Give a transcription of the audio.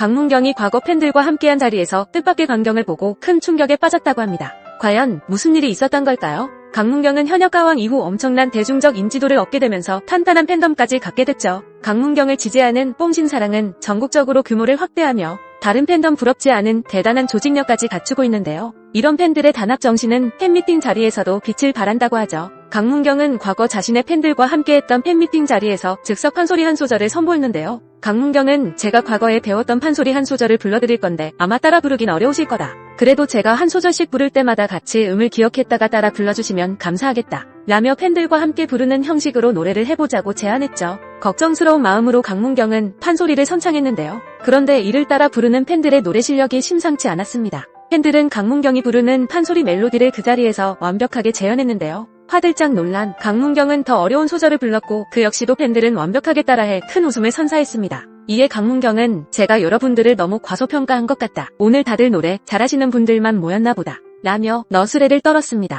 강문경이 과거 팬들과 함께한 자리에서 뜻밖의 광경을 보고 큰 충격에 빠졌다고 합니다. 과연 무슨 일이 있었던 걸까요? 강문경은 현역 가왕 이후 엄청난 대중적 인지도를 얻게 되면서 탄탄한 팬덤까지 갖게 됐죠. 강문경을 지지하는 뽕신사랑은 전국적으로 규모를 확대하며 다른 팬덤 부럽지 않은 대단한 조직력까지 갖추고 있는데요. 이런 팬들의 단합 정신은 팬미팅 자리에서도 빛을 발한다고 하죠. 강문경은 과거 자신의 팬들과 함께했던 팬미팅 자리에서 즉석 판소리 한 소절을 선보였는데요. 강문경은 제가 과거에 배웠던 판소리 한 소절을 불러드릴 건데 아마 따라 부르긴 어려우실 거다. 그래도 제가 한 소절씩 부를 때마다 같이 음을 기억했다가 따라 불러주시면 감사하겠다. 라며 팬들과 함께 부르는 형식으로 노래를 해보자고 제안했죠. 걱정스러운 마음으로 강문경은 판소리를 선창했는데요. 그런데 이를 따라 부르는 팬들의 노래 실력이 심상치 않았습니다. 팬들은 강문경이 부르는 판소리 멜로디를 그 자리에서 완벽하게 재현했는데요. 화들짝 놀란 강문경은 더 어려운 소절을 불렀고 그 역시도 팬들은 완벽하게 따라해 큰 웃음을 선사했습니다. 이에 강문경은 제가 여러분들을 너무 과소평가한 것 같다. 오늘 다들 노래 잘하시는 분들만 모였나 보다. 라며 너스레를 떨었습니다.